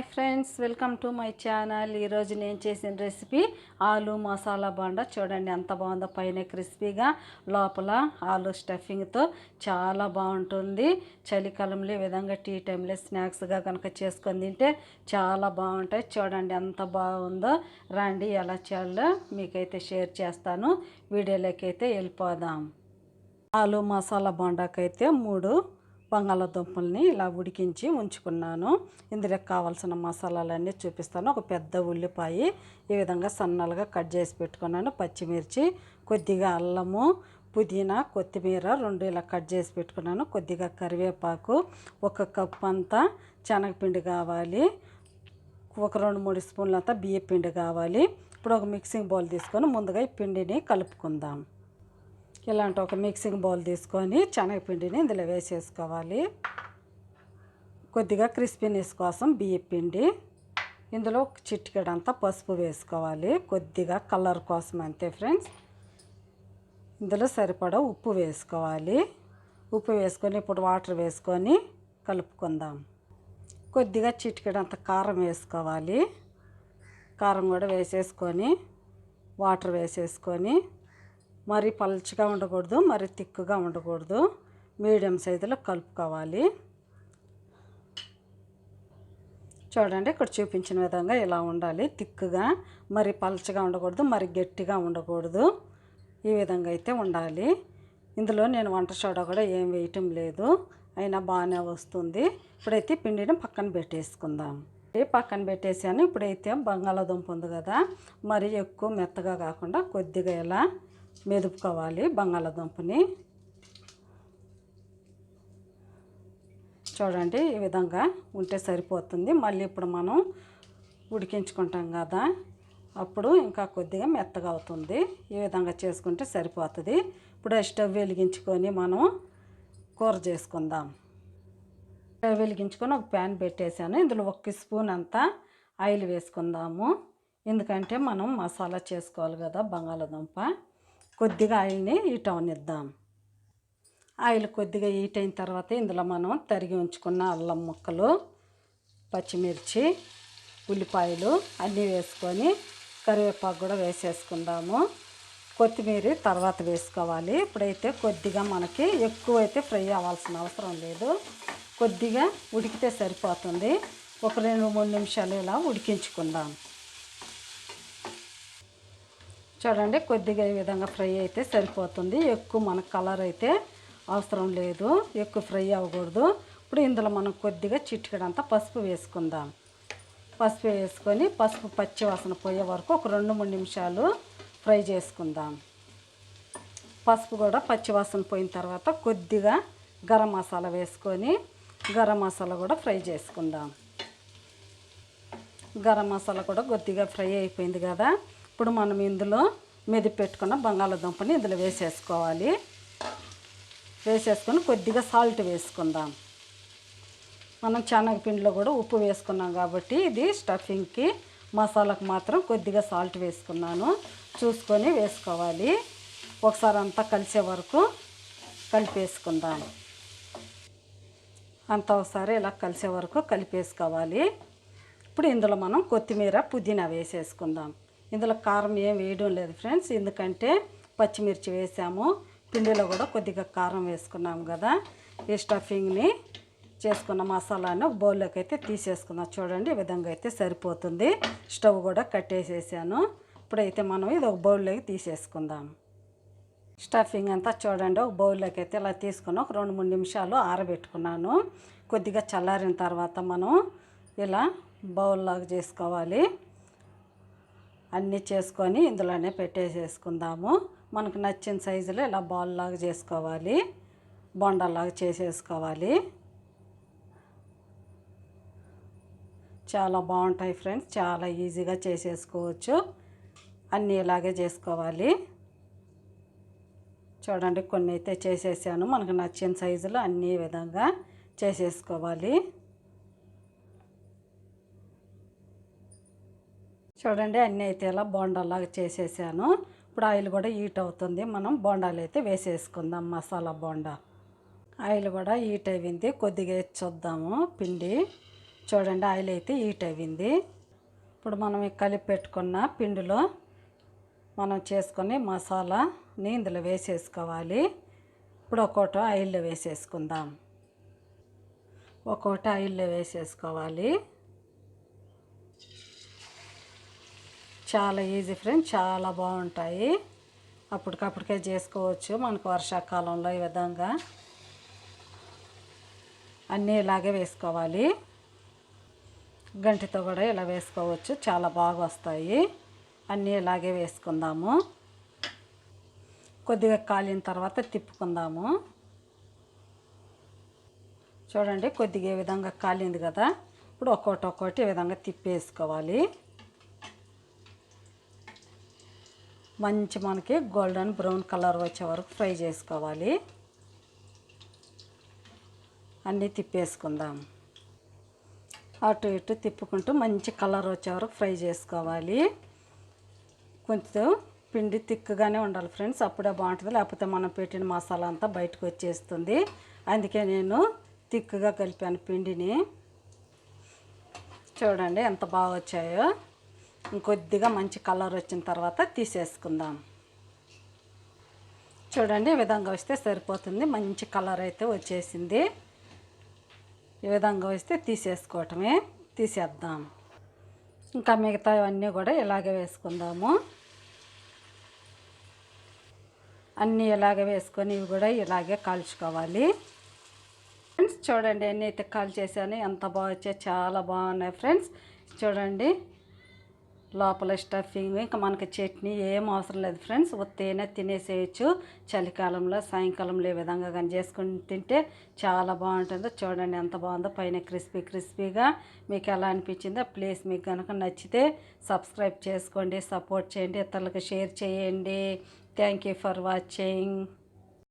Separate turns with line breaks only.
Hi friends welcome to my channel. ఈరోజు నేను చేసిన రెసిపీ ఆలు మసాలా బోండా. చూడండి ఎంత బాగుందో పైన క్రిస్పీగా లోపల ఆలు స్టఫింగ్తో చాలా బాగుంటుంది. చలికాలంలో ఈ విధంగా టీ టైంలో స్నాక్స్గా కనుక చేసుకొని తింటే చాలా బాగుంటాయి. చూడండి ఎంత బాగుందో. రండి ఎలా చేయాలో మీకైతే షేర్ చేస్తాను. వీడియోలోకి అయితే వెళ్ళిపోదాం. ఆలు మసాలా బొండాకైతే మూడు బంగాళాదుంపల్ని ఇలా ఉడికించి ఉంచుకున్నాను. ఇందులో కావాల్సిన మసాలాలన్నీ చూపిస్తాను. ఒక పెద్ద ఉల్లిపాయ ఈ విధంగా సన్నలుగా కట్ చేసి పెట్టుకున్నాను. పచ్చిమిర్చి కొద్దిగా అల్లము పుదీనా కొత్తిమీర రెండు ఇలా కట్ చేసి పెట్టుకున్నాను. కొద్దిగా కరివేపాకు ఒక కప్ అంతా శనగపిండి కావాలి. ఒక రెండు మూడు స్పూన్లంతా బియ్య పిండి కావాలి. ఇప్పుడు ఒక మిక్సింగ్ బౌల్ తీసుకొని ముందుగా ఈ పిండిని కలుపుకుందాం. ఇలాంటి ఒక మిక్సింగ్ బౌల్ తీసుకొని శనగపిండిని ఇందులో వేసేసుకోవాలి. కొద్దిగా క్రిస్పీనెస్ కోసం బియ్య పిండి ఇందులో ఒక పసుపు వేసుకోవాలి. కొద్దిగా కలర్ కోసం అంతే ఫ్రెండ్స్. ఇందులో సరిపడా ఉప్పు వేసుకోవాలి. ఉప్పు వేసుకొని ఇప్పుడు వాటర్ వేసుకొని కలుపుకుందాం. కొద్దిగా చిటికెడంత కారం వేసుకోవాలి. కారం కూడా వేసేసుకొని వాటర్ వేసేసుకొని మరి పల్చగా ఉండకూడదు మరి తిక్కుగా ఉండకూడదు. మీడియం సైజులో కలుపుకోవాలి. చూడండి ఇక్కడ చూపించిన విధంగా ఇలా ఉండాలి. తిక్కుగా మరి పలచగా ఉండకూడదు మరి గట్టిగా ఉండకూడదు. ఈ విధంగా అయితే ఉండాలి. ఇందులో నేను వంట సోడా కూడా ఏం వేయటం లేదు. అయినా బాగానే వస్తుంది. ఇప్పుడైతే పిండిని పక్కన పెట్టేసుకుందాం. పక్కన పెట్టేసాను ఇప్పుడైతే బంగాళాదుంప ఉంది కదా మరి ఎక్కువ మెత్తగా కాకుండా కొద్దిగా ఇలా మెదుపుకోవాలి బంగాళాదుంపని. చూడండి ఈ విధంగా ఉంటే సరిపోతుంది. మళ్ళీ ఇప్పుడు మనం ఉడికించుకుంటాం కదా అప్పుడు ఇంకా కొద్దిగా మెత్తగా అవుతుంది. ఈ విధంగా చేసుకుంటే సరిపోతుంది. ఇప్పుడు స్టవ్ వెలిగించుకొని మనం కూర చేసుకుందాం. స్టవ్ వెలిగించుకొని ఒక ప్యాన్ పెట్టేశాను. ఇందులో ఒక స్పూన్ అంతా ఆయిల్ వేసుకుందాము. ఎందుకంటే మనం మసాలా చేసుకోవాలి కదా బంగాళాదుంప. కొద్దిగా ఆయిల్ని హీట్ అవనిద్దాం ఆయిల్ కొద్దిగా హీట్ అయిన తర్వాత ఇందులో మనం తరిగి ఉంచుకున్న అల్లం ముక్కలు పచ్చిమిర్చి ఉల్లిపాయలు అన్నీ వేసుకొని కరివేపాకు కూడా వేసేసుకుందాము. కొత్తిమీర తర్వాత వేసుకోవాలి. ఇప్పుడైతే కొద్దిగా మనకి ఎక్కువ అయితే ఫ్రై అవ్వాల్సిన అవసరం లేదు. కొద్దిగా ఉడికితే సరిపోతుంది. ఒక రెండు మూడు నిమిషాలు ఇలా ఉడికించుకుందాం. చూడండి కొద్దిగా ఈ విధంగా ఫ్రై అయితే సరిపోతుంది. ఎక్కువ మనకు కలర్ అయితే అవసరం లేదు. ఎక్కువ ఫ్రై అవ్వకూడదు. ఇప్పుడు ఇందులో మనం కొద్దిగా చిటికడంతా పసుపు వేసుకుందాం. పసుపు వేసుకొని పసుపు పచ్చి వాసన పోయే వరకు ఒక రెండు మూడు నిమిషాలు ఫ్రై చేసుకుందాం. పసుపు కూడా పచ్చి వాసన పోయిన తర్వాత కొద్దిగా గరం మసాలా వేసుకొని గరం మసాలా కూడా ఫ్రై చేసుకుందాం. గరం మసాలా కూడా కొద్దిగా ఫ్రై అయిపోయింది కదా. ఇప్పుడు మనం ఇందులో మెది పెట్టుకున్న బంగాళాదుంపని ఇందులో వేసేసుకోవాలి. వేసేసుకొని కొద్దిగా సాల్ట్ వేసుకుందాం. మనం శనగపిండిలో కూడా ఉప్పు వేసుకున్నాం కాబట్టి ఇది స్టఫింగ్కి మసాలాకు మాత్రం కొద్దిగా సాల్ట్ వేసుకున్నాను. చూసుకొని వేసుకోవాలి. ఒకసారి అంతా కలిసే వరకు కలిపేసుకుందాం. అంతా ఒకసారి ఇలా కలిసే వరకు కలిపేసుకోవాలి. ఇప్పుడు ఇందులో మనం కొత్తిమీర పుదీనా వేసేసుకుందాం. ఇందులో కారం ఏం వేయడం లేదు ఫ్రెండ్స్. ఎందుకంటే పచ్చిమిర్చి వేసాము. పిండిలో కూడా కొద్దిగా కారం వేసుకున్నాం కదా. ఈ స్టఫింగ్ని చేసుకున్న మసాలాని ఒక బౌల్లోకి అయితే తీసేసుకుందాం చూడండి ఈ విధంగా అయితే సరిపోతుంది. స్టవ్ కూడా కట్టేసేసాను. ఇప్పుడైతే మనం ఇది ఒక బౌల్లోకి తీసేసుకుందాం. స్టఫింగ్ అంతా చూడండి ఒక బౌల్లోకి అయితే ఇలా తీసుకుని ఒక రెండు మూడు నిమిషాలు ఆరబెట్టుకున్నాను. కొద్దిగా చల్లారిన తర్వాత మనం ఇలా బౌల్లాగా చేసుకోవాలి. అన్నీ చేసుకొని ఇందులోనే పెట్టేసేసుకుందాము. మనకు నచ్చిన సైజులో ఇలా బాల్ లాగా చేసుకోవాలి. బొండల్లాగా చేసేసుకోవాలి. చాలా బాగుంటాయి ఫ్రెండ్స్ చాలా ఈజీగా చేసేసుకోవచ్చు. అన్నీ ఇలాగే చేసుకోవాలి. చూడండి కొన్ని అయితే చేసేసాను. మనకు నచ్చిన సైజులో అన్ని విధంగా చేసేసుకోవాలి. చూడండి అన్నీ అయితే ఇలా బోండాలాగా చేసేసాను. ఇప్పుడు ఆయిల్ కూడా హీట్ అవుతుంది. మనం బోండాలు అయితే వేసేసుకుందాం మసాలా బోండా. ఆయిల్ కూడా హీట్ అయింది. కొద్దిగా చూద్దాము పిండి. చూడండి ఆయిల్ అయితే హీట్ అయింది. ఇప్పుడు మనం కలిపి పెట్టుకున్న పిండిలో మనం చేసుకొని మసాలాని ఇందులో వేసేసుకోవాలి. ఇప్పుడు ఒక్కోటో ఆయిల్లో వేసేసుకుందాం. ఒక్కోటి ఆయిల్లో వేసేసుకోవాలి. చాలా ఈజీ ఫ్రెండ్స్ చాలా బాగుంటాయి. అప్పటికప్పటికే చేసుకోవచ్చు మనకు వర్షాకాలంలో ఈ విధంగా. అన్నీ ఇలాగే వేసుకోవాలి. గంటితో కూడా ఇలా వేసుకోవచ్చు చాలా బాగా వస్తాయి. అన్నీ ఇలాగే వేసుకుందాము. కొద్దిగా కాలిన తర్వాత తిప్పుకుందాము. చూడండి కొద్దిగా ఈ విధంగా కాలింది కదా. ఇప్పుడు ఒక్కొక్కటి ఒక్కోటి ఈ విధంగా తిప్పేసుకోవాలి. మంచి మనకి గోల్డెన్ బ్రౌన్ కలర్ వచ్చే వరకు ఫ్రై చేసుకోవాలి. అన్నీ తిప్పేసుకుందాం. అటు ఇటు తిప్పుకుంటూ మంచి కలర్ వచ్చే వరకు ఫ్రై చేసుకోవాలి. కొంచెం పిండి తిక్కుగానే ఉండాలి ఫ్రెండ్స్ అప్పుడే బాగుంటుంది. లేకపోతే మనం పెట్టిన మసాలా అంతా బయటకు వచ్చేస్తుంది. అందుకే నేను తిక్కుగా కలిపాను పిండిని. చూడండి ఎంత బాగా వచ్చాయో. ఇంకొద్దిగా మంచి కలర్ వచ్చిన తర్వాత తీసేసుకుందాం. చూడండి ఈ విధంగా వస్తే సరిపోతుంది. మంచి కలర్ అయితే వచ్చేసింది. ఈ విధంగా వస్తే తీసేసుకోవటమే తీసేద్దాం. ఇంకా మిగతా అన్నీ కూడా ఇలాగే వేసుకుందాము. అన్నీ ఇలాగే వేసుకొని ఇవి కూడా ఇలాగే కాల్చుకోవాలి. ఫ్రెండ్స్ చూడండి అన్నీ అయితే కాల్ చేశాను ఎంత బాగా వచ్చాయి చాలా బాగున్నాయి ఫ్రెండ్స్. చూడండి లోపల స్టఫింగ్ ఇంకా మనకి చట్నీ ఏం అవసరం లేదు ఫ్రెండ్స్. ఉత్తేనే తినేసేయచ్చు. చలికాలంలో సాయంకాలంలో ఈ విధంగా కానీ చేసుకుని తింటే చాలా బాగుంటుందో చూడండి ఎంత బాగుందో. పైన క్రిస్పీ క్రిస్పీగా మీకు ఎలా అనిపించిందో ప్లీజ్ మీకు కనుక నచ్చితే సబ్స్క్రైబ్ చేసుకోండి సపోర్ట్ చేయండి ఇతరులకు షేర్ చేయండి. Thank you for watching.